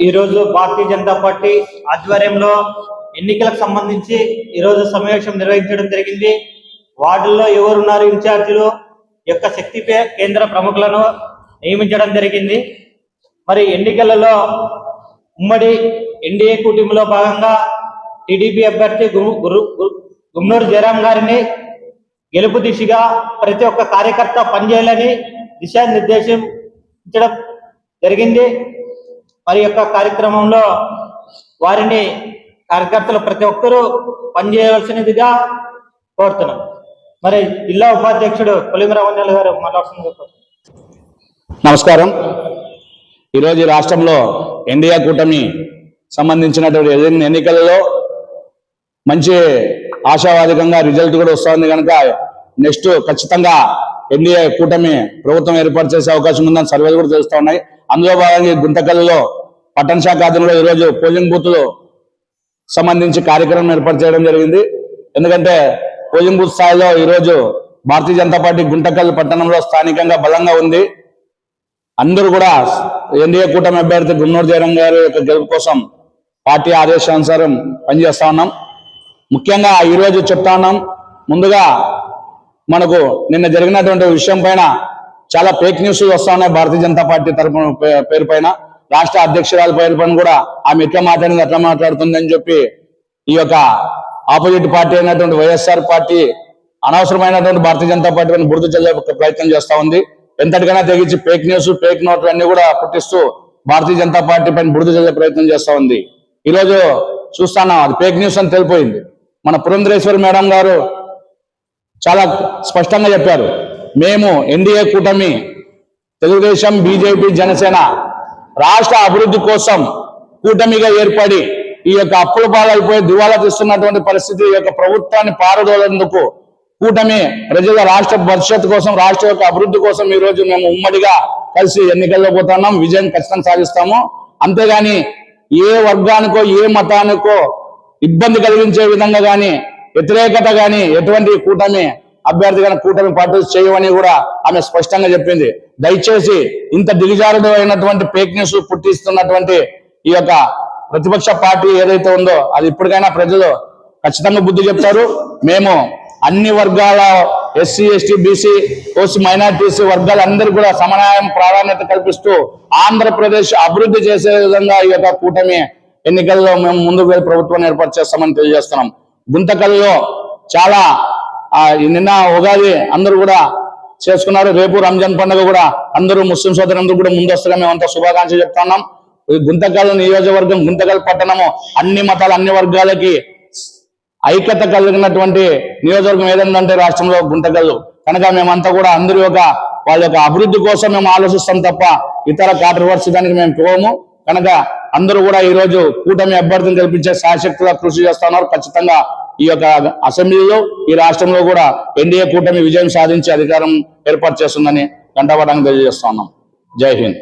ఈరోజు భారతీయ జనతా పార్టీ ఆధ్వర్యంలో ఎన్నికలకు సంబంధించి ఈరోజు సమావేశం నిర్వహించడం జరిగింది. వార్డుల్లో ఎవరున్నారు ఇన్ఛార్జీలు యొక్క శక్తి కేంద్ర ప్రముఖులను నియమించడం జరిగింది. మరి ఎన్నికలలో ఉమ్మడి ఎన్డీఏ కూటమిలో భాగంగా టీడీపీ అభ్యర్థి గురు గురు- గుమ్నూరు జయరాం గారిని గెలుపు దిశగా ప్రతి ఒక్క కార్యకర్త పనిచేయాలని దిశానిర్దేశించడం జరిగింది. మరి యొక్క కార్యక్రమంలో వారిని కార్యకర్తలు ప్రతి ఒక్కరూ పనిచేయవలసినదిగా కోరుతున్నాం. మరి జిల్లా ఉపాధ్యక్షుడు కొలిమరావంజల్ గారు మాట్లాడుతున్నారు నమస్కారం. ఈరోజు రాష్ట్రంలో ఎన్డీఏ కూటమి సంబంధించినటువంటి ఎన్నికలలో మంచి ఆశావాదికంగా రిజల్ట్ కూడా వస్తుంది కనుక నెక్స్ట్ ఖచ్చితంగా ఎన్డీఏ కూటమి ప్రభుత్వం ఏర్పాటు చేసే అవకాశం ఉందని సర్వేలు కూడా తెలుస్తా ఉన్నాయి. అందులో భాగంగా గుంతకల్లో పట్టణ శాఖ ఆధ్వర్యంలో ఈరోజు పోలింగ్ బూత్లు సంబంధించి కార్యక్రమం ఏర్పాటు చేయడం జరిగింది. ఎందుకంటే పోలింగ్ బూత్ స్థాయిలో ఈరోజు భారతీయ జనతా పార్టీ గుంటకల్ పట్టణంలో స్థానికంగా బలంగా ఉంది. అందరూ కూడా ఎన్డీఏ కూటమి అభ్యర్థి గున్నూరు జయరాం గారి యొక్క గెలుపు కోసం పార్టీ ఆదేశానుసారం పనిచేస్తా ఉన్నాం. ముఖ్యంగా ఈ రోజు చెప్తా ఉన్నాం. ముందుగా మనకు నిన్న జరిగినటువంటి విషయం పైన చాలా ఫేక్ న్యూస్ వస్తా ఉన్నాయి భారతీయ జనతా పార్టీ తరపున పేరు పైన. రాష్ట్ర అధ్యక్షురాల పేరు పైన కూడా ఆమె ఎట్లా మాట్లాడింది అట్లా మాట్లాడుతుంది అని చెప్పి ఈ యొక్క ఆపోజిట్ పార్టీ అయినటువంటి వైఎస్ఆర్ పార్టీ అనవసరమైనటువంటి భారతీయ జనతా పార్టీ పైన బురద చల్లే ప్రయత్నం చేస్తా ఉంది. ఎంతటికైనా తెగించి ఫేక్ న్యూస్ ఫేక్ నోట్లు అన్ని కూడా పుట్టిస్తూ భారతీయ జనతా పార్టీ పైన బురద చల్లే ప్రయత్నం చేస్తా ఉంది. ఈరోజు చూస్తాను అది ఫేక్ న్యూస్ అని తెలిపోయింది. మన పురంధరేశ్వరి మేడం గారు చాలా స్పష్టంగా చెప్పారు. మేము ఎన్డీఏ కూటమి తెలుగుదేశం బీజేపీ జనసేన రాష్ట్ర అభివృద్ధి కోసం కూటమిగా ఏర్పడి ఈ యొక్క అప్పుల పాలైపోయి దివాలా తీస్తున్నటువంటి పరిస్థితి ఈ యొక్క ప్రభుత్వాన్ని పారదోలేందుకు కూటమి ప్రజల రాష్ట్ర భవిష్యత్తు కోసం రాష్ట్ర యొక్క అభివృద్ధి కోసం ఈ రోజు మేము ఉమ్మడిగా కలిసి ఎన్నికల్లో పోతున్నాం. విజయం ఖచ్చితంగా సాధిస్తాము. అంతేగాని ఏ వర్గానికో ఏ మతానికో ఇబ్బంది కలిగించే విధంగా గాని వ్యతిరేకత గాని ఎటువంటి కూటమి అభ్యర్థి కానీ కూటమి పార్టీ చేయమని కూడా ఆమె స్పష్టంగా చెప్పింది. దయచేసి ఇంత దిగజారుడు అయినటువంటి ఫేక్ న్యూస్ పుట్టిస్తున్నటువంటి ఈ యొక్క ప్రతిపక్ష పార్టీ ఏదైతే ఉందో అది ఇప్పటికైనా ప్రజలు ఖచ్చితంగా బుద్ధి చెప్తారు. మేము అన్ని వర్గాల ఎస్సీ ఎస్టీ బీసీ ఓసీ మైనార్టీసీ వర్గాలందరూ కూడా సమన్వయం ప్రాధాన్యత కల్పిస్తూ ఆంధ్రప్రదేశ్ అభివృద్ధి చేసే విధంగా ఈ యొక్క కూటమి ఎన్నికల్లో మేము ముందుకు వెళ్ళి ప్రభుత్వాన్ని ఏర్పాటు చేస్తామని తెలియజేస్తున్నాం. గుంతకల్లో చాలా నిన్న ఉగాది అందరూ కూడా చేసుకున్నారు. రేపు రంజాన్ పండుగ కూడా అందరూ ముస్లిం సోదరులందరూ కూడా ముందస్తుగా మేమంతా శుభాకాంక్షలు చెప్తున్నాం ఈ గుంతకల్ నియోజకవర్గం గుంతకల్ పట్టణము అన్ని మతాల అన్ని వర్గాలకి ఐక్యత కలిగినటువంటి నియోజకవర్గం ఏదంటే రాష్ట్రంలో గుంటకల్లు కనుక మేమంతా కూడా అందరి యొక్క వాళ్ళ యొక్క అభివృద్ధి కోసం మేము ఆలోచిస్తాం తప్ప ఇతర కాంట్రవర్సీ దానికి మేము పోము. కనుక అందరూ కూడా ఈ రోజు కూటమి అభ్యర్థిని కల్పించే శాశక్తిగా కృషి చేస్తున్నారు. ఖచ్చితంగా ఈ యొక్క అసెంబ్లీలో ఈ రాష్ట్రంలో కూడా ఎన్డీఏ కూటమి విజయం సాధించి అధికారం ఏర్పాటు చేస్తుందని గంటాపటానికి తెలియజేస్తా ఉన్నాం. జై హింద్.